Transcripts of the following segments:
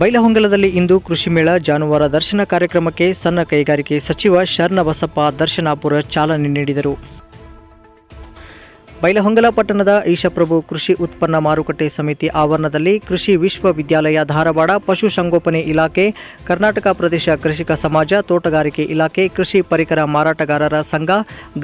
ಬೈಲಹೊಂಗಲದಲ್ಲಿ ಇಂದು ಕೃಷಿ ಮೇಳ ಜಾನುವಾರು ದರ್ಶನ ಕಾರ್ಯಕ್ರಮಕ್ಕೆ ಸಣ್ಣ ಕೈಗಾರಿಕೆ ಸಚಿವ ಶರಣಬಸಪ್ಪ ದರ್ಶನಾಪುರ ಚಾಲನೆ ನೀಡಿದರು. ಬೈಲಹೊಂಗಲ ಪಟ್ಟಣದ ಈಶಪ್ರಭು ಕೃಷಿ ಉತ್ಪನ್ನ ಮಾರುಕಟ್ಟೆ ಸಮಿತಿ ಆವರಣದಲ್ಲಿ ಕೃಷಿ ವಿಶ್ವವಿದ್ಯಾಲಯ ಧಾರವಾಡ ಪಶುಸಂಗೋಪನೆ ಇಲಾಖೆ, ಕರ್ನಾಟಕ ಪ್ರದೇಶ ಕೃಷಿಕ ಸಮಾಜ, ತೋಟಗಾರಿಕೆ ಇಲಾಖೆ, ಕೃಷಿ ಪರಿಕರ ಮಾರಾಟಗಾರರ ಸಂಘ,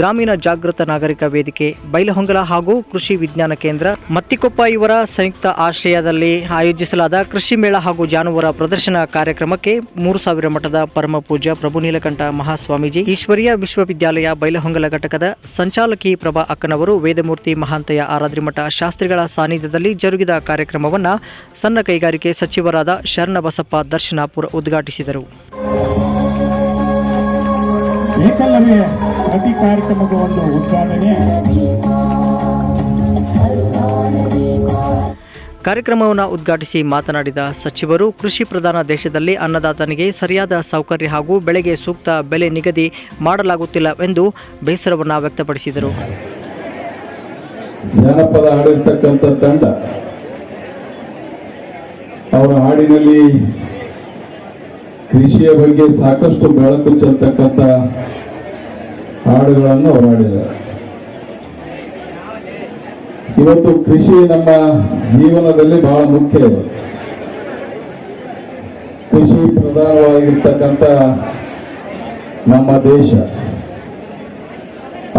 ಗ್ರಾಮೀಣ ಜಾಗೃತ ನಾಗರಿಕ ವೇದಿಕೆ, ಬೈಲಹೊಂಗಲ ಹಾಗೂ ಕೃಷಿ ವಿಜ್ಞಾನ ಕೇಂದ್ರ, ಮತ್ತಿಕೊಪ್ಪ ಇವರ ಸಂಯುಕ್ತ ಆಶ್ರಯದಲ್ಲಿ ಆಯೋಜಿಸಲಾದ ಕೃಷಿ ಮೇಳ ಹಾಗೂ ಜಾನುವಾರು ಪ್ರದರ್ಶನ ಕಾರ್ಯಕ್ರಮಕ್ಕೆ ಮೂರು ಸಾವಿರ ಮಠದ ಪರಮ ಪ್ರಭು ನೀಲಕಂಠ ಮಹಾಸ್ವಾಮೀಜಿ, ಈಶ್ವರೀಯ ವಿಶ್ವವಿದ್ಯಾಲಯ ಬೈಲಹೊಂಗಲ ಘಟಕದ ಸಂಚಾಲಕಿ ಪ್ರಭಾ ಅಕ್ಕನವರು ವೇದಮೂರ್ತಿ ಮಹಾಂತಯ ಆರಾದ್ರಿಮಠ ಶಾಸ್ತ್ರಿಗಳ ಸಾನ್ನಿಧ್ಯದಲ್ಲಿ ಜರುಗಿದ ಕಾರ್ಯಕ್ರಮವನ್ನು ಸಣ್ಣ ಕೈಗಾರಿಕೆ ಸಚಿವರಾದ ಶರಣಬಸಪ್ಪ ದರ್ಶನಾಪುರ ಉದ್ಘಾಟಿಸಿದರು. ಕಾರ್ಯಕ್ರಮವನ್ನು ಉದ್ಘಾಟಿಸಿ ಮಾತನಾಡಿದ ಸಚಿವರು ಕೃಷಿ ಪ್ರಧಾನ ದೇಶದಲ್ಲಿ ಅನ್ನದಾತನಿಗೆ ಸರಿಯಾದ ಸೌಕರ್ಯ ಹಾಗೂ ಬೆಳೆಗೆ ಸೂಕ್ತ ಬೆಲೆ ನಿಗದಿ ಮಾಡಲಾಗುತ್ತಿಲ್ಲ ಎಂದು ಬೇಸರವನ್ನು ವ್ಯಕ್ತಪಡಿಸಿದರು. ಜಾನಪದ ಹಾಡಿರ್ತಕ್ಕಂಥ ತಂಡ ಅವರ ಹಾಡಿನಲ್ಲಿ ಕೃಷಿಯ ಬಗ್ಗೆ ಸಾಕಷ್ಟು ಬೆಳಕು ಚೆಲ್ತಕ್ಕಂಥ ಹಾಡುಗಳನ್ನು ಅವರು ಹಾಡಿದ್ದಾರೆ. ಇವತ್ತು ಕೃಷಿ ನಮ್ಮ ಜೀವನದಲ್ಲಿ ಬಹಳ ಮುಖ್ಯ ಇದೆ. ಕೃಷಿ ಪ್ರಧಾನವಾಗಿರ್ತಕ್ಕಂಥ ನಮ್ಮ ದೇಶ.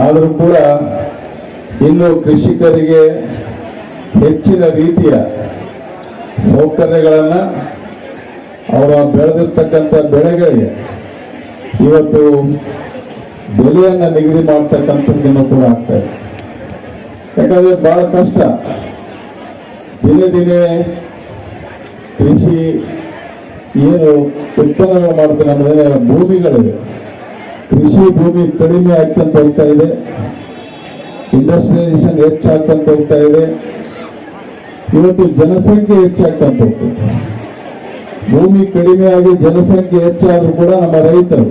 ಆದರೂ ಕೂಡ ಇನ್ನು ಕೃಷಿಕರಿಗೆ ಹೆಚ್ಚಿನ ರೀತಿಯ ಸೌಕರ್ಯಗಳನ್ನು ಅವರ ಬೆಳೆದಿರ್ತಕ್ಕಂಥ ಬೆಳೆಗಳಿಗೆ ಇವತ್ತು ಬೆಲೆಯನ್ನು ನಿಗದಿ ಮಾಡ್ತಕ್ಕಂಥದ್ದನ್ನು ಕೂಡ ಆಗ್ತಾ ಇದೆ. ಯಾಕಂದರೆ ಬಹಳ ಕಷ್ಟ. ದಿನೇ ದಿನೇ ಕೃಷಿ ಏನು ಉತ್ಪನ್ನಗಳು ಮಾಡ್ತಾರೆ ಅಂದ್ರೆ ಭೂಮಿಗಳಿವೆ. ಕೃಷಿ ಭೂಮಿ ಕಡಿಮೆ ಆಗ್ತಂತ ಹೋಗ್ತಾ ಇದೆ. ಇಂಡಸ್ಟ್ರಿಯಲೈಸೇಷನ್ ಹೆಚ್ಚಾಗ್ತಂತ ಹೋಗ್ತಾ ಇದೆ. ಇವತ್ತು ಜನಸಂಖ್ಯೆ ಹೆಚ್ಚಾಗ್ತಂತ ಹೋಗ್ತದೆ ಭೂಮಿ ಕಡಿಮೆಯಾಗಿ ಜನಸಂಖ್ಯೆ ಹೆಚ್ಚಾದರೂ ಕೂಡ ನಮ್ಮ ರೈತರು,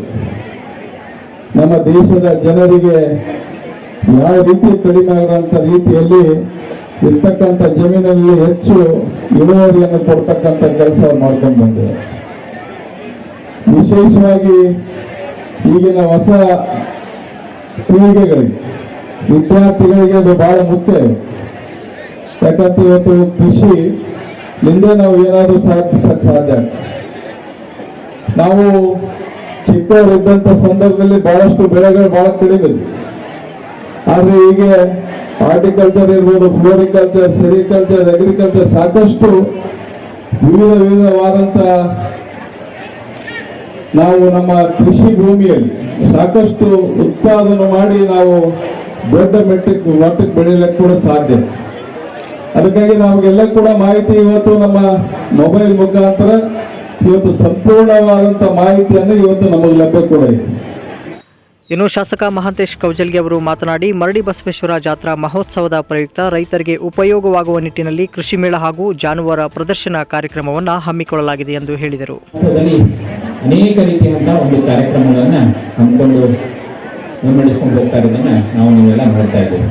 ನಮ್ಮ ದೇಶದ ಜನರಿಗೆ ಯಾವ ರೀತಿ ಕಡಿಮೆ ಆಗದಂತ ರೀತಿಯಲ್ಲಿ ಇರ್ತಕ್ಕಂಥ ಜಮೀನಲ್ಲಿ ಹೆಚ್ಚು ಇಳುವರಿಯನ್ನು ಕೊಡ್ತಕ್ಕಂಥ ಕೆಲಸ ಮಾಡ್ಕೊಂಡು ಬಂದಿದೆ. ವಿಶೇಷವಾಗಿ ಈಗಿನ ಹೊಸ ಪೀಳಿಗೆಗಳಿಗೆ ವಿದ್ಯಾರ್ಥಿಗಳಿಗೆ ಅದು ಬಹಳ ಮುಖ್ಯ. ಯಾಕಂತ ಇವತ್ತು ಕೃಷಿ ಹಿಂದೆ ನಾವು ಏನಾದರೂ ಸಾಧಿಸಕ್ ಸಾಧ್ಯ. ನಾವು ಚಿಕ್ಕವರಿದ್ದಂಥ ಸಂದರ್ಭದಲ್ಲಿ ಬಹಳಷ್ಟು ಬೆಳೆಗಳು ಬಹಳ ಕಡಿಮೆ. ಆದರೆ ಈಗ ಹಾರ್ಟಿಕಲ್ಚರ್ ಇರ್ಬೋದು, ಫ್ಲೋರಿಕಲ್ಚರ್, ಸೆರಿಕಲ್ಚರ್, ಅಗ್ರಿಕಲ್ಚರ್ ಸಾಕಷ್ಟು ವಿವಿಧ ವಿವಿಧವಾದಂತ ನಾವು ನಮ್ಮ ಕೃಷಿ ಭೂಮಿಯಲ್ಲಿ ಸಾಕಷ್ಟು ಉತ್ಪಾದನೆ ಮಾಡಿ ನಾವು ದೊಡ್ಡ ಮೆಟ್ಟಕ್ಕೆ ಮಟ್ಟಕ್ಕೆ ಬೆಳೆಯಲಿಕ್ಕೆ ಕೂಡ ಸಾಧ್ಯ. ಅದಕ್ಕಾಗಿ ನಮಗೆಲ್ಲ ಕೂಡ ಮಾಹಿತಿ ಇವತ್ತು ನಮ್ಮ ಮೊಬೈಲ್ ಮುಖಾಂತರ ಇವತ್ತು ಸಂಪೂರ್ಣವಾದಂತ ಮಾಹಿತಿಯನ್ನು ಇವತ್ತು ನಮಗೆ ಲಭ್ಯ ಕೂಡ. ಇದೆ ಇನ್ನು ಶಾಸಕ ಮಹಾಂತೇಶ್ ಕೌಜಲ್ಗೆ ಅವರು ಮಾತನಾಡಿ ಮರಡಿ ಬಸವೇಶ್ವರ ಜಾತ್ರಾ ಮಹೋತ್ಸವದ ಪ್ರಯುಕ್ತ ರೈತರಿಗೆ ಉಪಯೋಗವಾಗುವ ನಿಟ್ಟಿನಲ್ಲಿ ಕೃಷಿ ಮೇಳ ಹಾಗೂ ಜಾನುವಾರ ಪ್ರದರ್ಶನ ಕಾರ್ಯಕ್ರಮವನ್ನು ಹಮ್ಮಿಕೊಳ್ಳಲಾಗಿದೆ ಎಂದು ಹೇಳಿದರು. ಅನೇಕ ರೀತಿಯಾದ ಒಂದು ಕಾರ್ಯಕ್ರಮಗಳನ್ನು ಹಮ್ಮಿಕೊಂಡು ಮುನ್ನಡೆಸ್ಕೊಂಡು ಹೋಗ್ತಾ ಇರೋದನ್ನ ನಾವು ನೀವೆಲ್ಲ ನೋಡ್ತಾ ಇದ್ದೇವೆ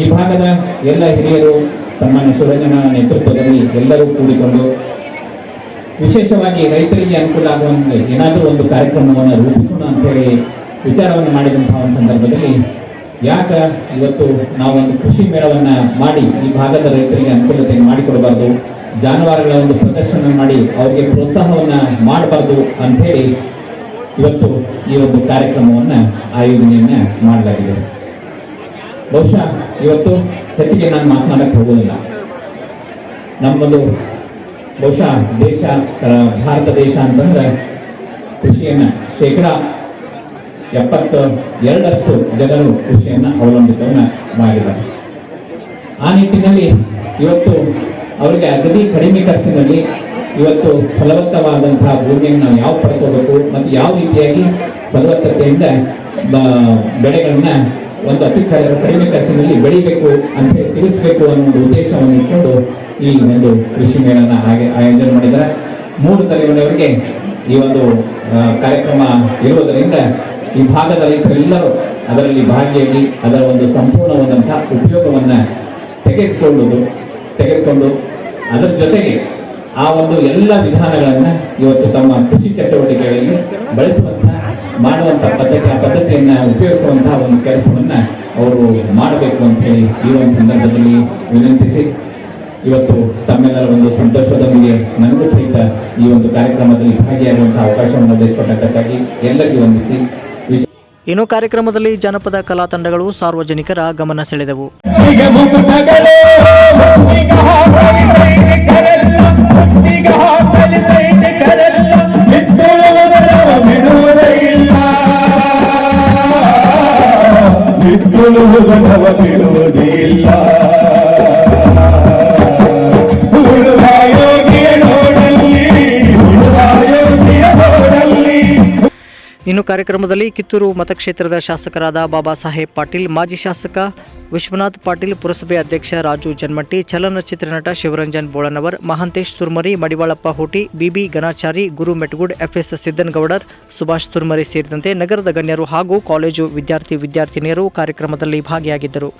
ಈ ಭಾಗದ ಎಲ್ಲ ಹಿರಿಯರು, ಸನ್ಮಾನ್ಯ ಸುರಂಜನ ನೇತೃತ್ವದಲ್ಲಿ ಎಲ್ಲರೂ ಕೂಡಿಕೊಂಡು ವಿಶೇಷವಾಗಿ ರೈತರಿಗೆ ಅನುಕೂಲ ಆಗುವಂತೆ ಏನಾದರೂ ಒಂದು ಕಾರ್ಯಕ್ರಮವನ್ನು ರೂಪಿಸೋಣ ಅಂತೇಳಿ ವಿಚಾರವನ್ನು ಮಾಡಿದಂತಹ ಒಂದು ಸಂದರ್ಭದಲ್ಲಿ ಯಾಕ ಇವತ್ತು ನಾವು ಒಂದು ಕೃಷಿ ಮೇಳವನ್ನ ಮಾಡಿ ಈ ಭಾಗದ ರೈತರಿಗೆ ಅನುಕೂಲತೆಯನ್ನು ಮಾಡಿಕೊಡಬಾರ್ದು, ಜಾನುವಾರುಗಳ ಒಂದು ಪ್ರದರ್ಶನ ಮಾಡಿ ಅವರಿಗೆ ಪ್ರೋತ್ಸಾಹವನ್ನ ಮಾಡಬಾರ್ದು ಅಂತ ಹೇಳಿ ಇವತ್ತು ಈ ಒಂದು ಕಾರ್ಯಕ್ರಮವನ್ನು ಆಯೋಜನೆಯನ್ನು ಮಾಡಲಾಗಿದೆ. ಬಹುಶಃ ಇವತ್ತು ಹೆಚ್ಚಿಗೆ ನಾನು ಮಾತನಾಡಕ್ಕೆ ಹೋಗೋದಿಲ್ಲ ನಮ್ಮದು ಬಹುಶಃ ದೇಶ ಭಾರತ ದೇಶ ಅಂತಂದ್ರೆ ಕೃಷಿಯನ್ನು ಶೇಕಡ ಎಪ್ಪತ್ತ ಎರಡರಷ್ಟು ಜನರು ಕೃಷಿಯನ್ನ ಅವಲಂಬಿತವನ್ನು ಮಾಡಿದ್ದಾರೆ. ಆ ನಿಟ್ಟಿನಲ್ಲಿ ಇವತ್ತು ಅವರಿಗೆ ಅಗದಿ ಕಡಿಮೆ ಖರ್ಚಿನಲ್ಲಿ ಇವತ್ತು ಫಲವತ್ತವಾದಂತಹ ಭೂಮಿಯನ್ನು ನಾವು ಯಾವ ಪಡ್ಕೋಬೇಕು ಮತ್ತು ಯಾವ ರೀತಿಯಾಗಿ ಫಲವತ್ತತೆಯಿಂದ ಬೆಳೆಗಳನ್ನ ಒಂದು ಅತಿ ಕಡಿಮೆ ಖರ್ಚಿನಲ್ಲಿ ಬೆಳಿಬೇಕು ಅಂತ ತಿಳಿಸಬೇಕು ಅನ್ನೋ ಒಂದು ಉದ್ದೇಶವನ್ನು ಇಟ್ಕೊಂಡು ಈ ಒಂದು ಕೃಷಿ ಮೇಳನ ಹಾಗೆ ಆಯೋಜನೆ ಮಾಡಿದ್ದಾರೆ. ಮೂರು ತಲೆಮಾರಿನವರಿಗೆ ಈ ಒಂದು ಕಾರ್ಯಕ್ರಮ ಇರುವುದರಿಂದ ಈ ಭಾಗದ ರೈತರೆಲ್ಲರೂ ಅದರಲ್ಲಿ ಭಾಗಿಯಾಗಿ ಅದರ ಒಂದು ಸಂಪೂರ್ಣವಾದಂತಹ ಉಪಯೋಗವನ್ನು ತೆಗೆದುಕೊಳ್ಳುವುದು, ತೆಗೆದುಕೊಂಡು ಅದರ ಜೊತೆಗೆ ಆ ಒಂದು ಎಲ್ಲ ವಿಧಾನಗಳನ್ನ ಇವತ್ತು ತಮ್ಮ ಕೃಷಿ ಚಟುವಟಿಕೆಗಳಲ್ಲಿ ಬಳಸುವಂತ ಮಾಡುವಂತ ಪದ್ಧತಿ ಆ ಪದ್ಧತಿಯನ್ನ ಉಪಯೋಗಿಸುವಂತಹ ಒಂದು ಕೆಲಸವನ್ನ ಅವರು ಮಾಡಬೇಕು ಅಂತ ಹೇಳಿ ಈ ಒಂದು ಸಂದರ್ಭದಲ್ಲಿ ವಿನಂತಿಸಿ ಇವತ್ತು ತಮ್ಮೆಲ್ಲರ ಒಂದು ಸಂತೋಷದೊಂದಿಗೆ ನನಗೂ ಸಹಿತ ಈ ಒಂದು ಕಾರ್ಯಕ್ರಮದಲ್ಲಿ ಭಾಗಿಯಾಗುವಂತಹ ಅವಕಾಶವನ್ನು ಒದಗಿಸಿಕೊಟ್ಟಕ್ಕಾಗಿ ಎಲ್ಲರಿಗೂ ವಂದಿಸಿ ಇನ್ನು ಕಾರ್ಯಕ್ರಮದಲ್ಲಿ ಜನಪದ ಕಲಾ ತಂಡಗಳು ಸಾರ್ವಜನಿಕರ ಗಮನ ಸೆಳೆದವು. ஜோடி இல்லா. ಇನ್ನು ಕಾರ್ಯಕ್ರಮದಲ್ಲಿ ಕಿತ್ತೂರು ಮತಕ್ಷೇತ್ರದ ಶಾಸಕರಾದ ಬಾಬಾ ಸಾಹೇಬ್ ಪಾಟೀಲ್, ಮಾಜಿ ಶಾಸಕ ವಿಶ್ವನಾಥ್ ಪಾಟೀಲ್, ಪುರಸಭೆ ಅಧ್ಯಕ್ಷ ರಾಜು ಜನ್ಮಟ್ಟಿ, ಚಲನಚಿತ್ರ ನಟ ಶಿವರಂಜನ್ ಬೋಳನವರ್, ಮಹಾಂತೇಶ್ ತುರ್ಮರಿ, ಮಡಿವಾಳಪ್ಪ ಹೋಟಿ, ಬಿಬಿ ಗಣಾಚಾರಿ, ಗುರು ಮೆಟ್ಗುಡ್, ಎಫ್ಎಸ್ ಸಿದ್ದನಗೌಡರ್, ಸುಭಾಷ್ ತುರ್ಮರಿ ಸೇರಿದಂತೆ ನಗರದ ಗಣ್ಯರು ಹಾಗೂ ಕಾಲೇಜು ವಿದ್ಯಾರ್ಥಿ ವಿದ್ಯಾರ್ಥಿನಿಯರು ಕಾರ್ಯಕ್ರಮದಲ್ಲಿ ಭಾಗಿಯಾಗಿದ್ದರು.